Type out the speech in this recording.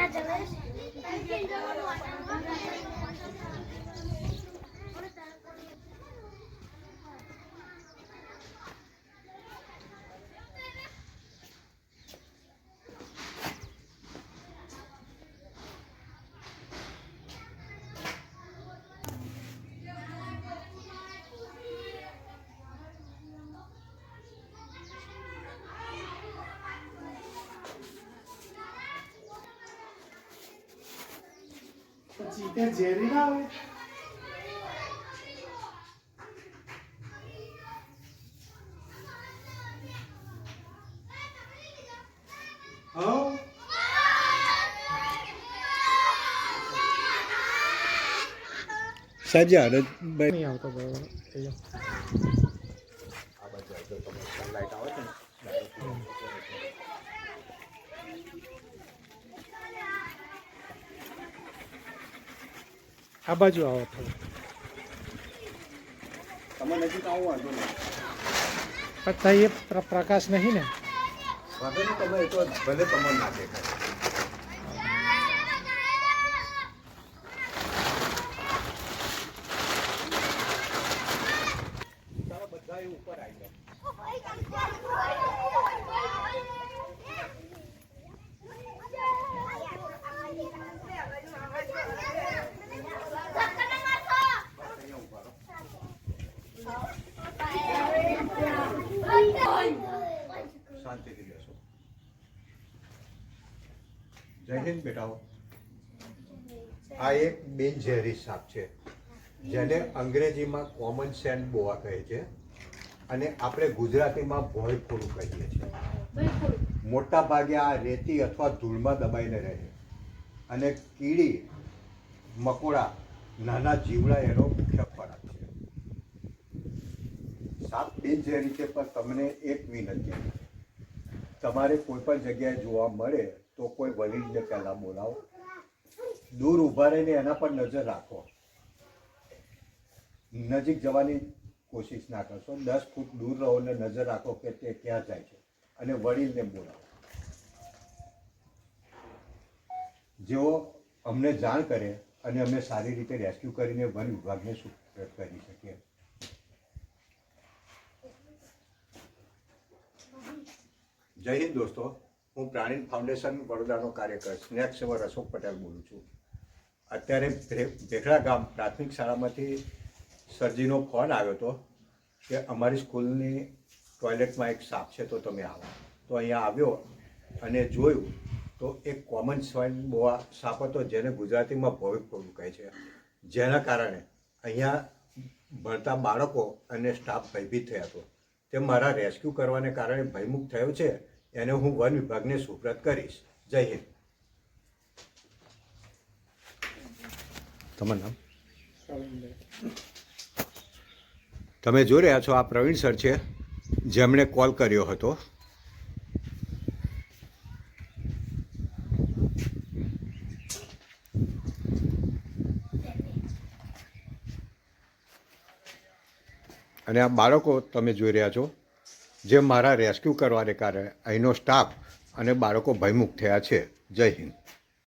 না যাবে પછી તે ઝેરી ના હોય. હા સાજા નહીં આવતો બરોબર થઈ ગયો. આ બાજુ આવજો તમે સનલાઇટ આવે છે ને આ બાજુ આવો થોડું તમે નજીક આવો વાંધો નહીં. પણ એ પ્રકાશ નહીં ને? વાંધો નહીં તમે એ તો ભલે તમને ના દેખાય. બધા ઉપર આવી જાઓ શાંતિથી બેસો. જય હિન્દ બેટાઓ. આ એક બિનઝેરી સાપ છે, જેને અંગ્રેજીમાં કોમન સેન્ડ બોવા કહે છે અને આપણે ગુજરાતીમાં ભોય ફૂલ કહીએ છીએ. મોટા ભાગે આ રેતી અથવા ધૂળમાં દબાઈને રહે અને કીડી, મકોડા, નાના જીવડા એનો મુખ્ય ખોરાક છે. સાપ બિનઝેરી છે, પણ તમને એક વિનંતી તમારે કોઈ પણ જગ્યાએ જોવા મળે તો કોઈ વલીડને પહેલાં બોલાવો. દૂર ઊભા રહીને એના પર નજર રાખો. નજીક જવાની કોશિશ ના કરશો. દસ ફૂટ દૂર રહો ને નજર રાખો કે તે ક્યાં જાય છે અને વડીલને બોલાવો. જેઓ અમને જાણ કરે અને અમે સારી રીતે રેસ્ક્યુ કરીને વન વિભાગને સુપ્રત કરી શકીએ જય હિન્દ દોસ્તો. હું પ્રાણી ફાઉન્ડેશન વડોદરાનો કાર્યકર સ્નેક સેવર અશોક પટેલ બોલું છું. અત્યારે ભેખડા ગામ પ્રાથમિક શાળામાંથી સરજીનો ફોન આવ્યો હતો કે અમારી સ્કૂલની ટોયલેટમાં એક સાપ છે, તો તમે આવો. તો અહીંયા આવ્યો અને જોયું તો એક કોમન સ્વાઇન બોવા સાપ હતો, જેને ગુજરાતીમાં ભવિક પોલું કહે છે. જેના કારણે અહીંયા ભણતા બાળકો અને સ્ટાફ ભયભીત થયા હતો. તે મારા રેસ્ક્યુ કરવાને કારણે ભયમુક્ત થયો છે એને હું વન વિભાગને સુપ્રત કરીશ. જય હિન્દ. તમારું નામ? તમે જોઈ રહ્યા છો આ પ્રવીણ સર છે જેમણે કોલ કર્યો હતો. અને આ બાળકો તમે જોઈ રહ્યા છો જે મારા રેસ્ક્યુ કરવાને કારણે અહીંનો સ્ટાફ અને બાળકો ભયમુક્ત થયા છે. જય હિન્દ.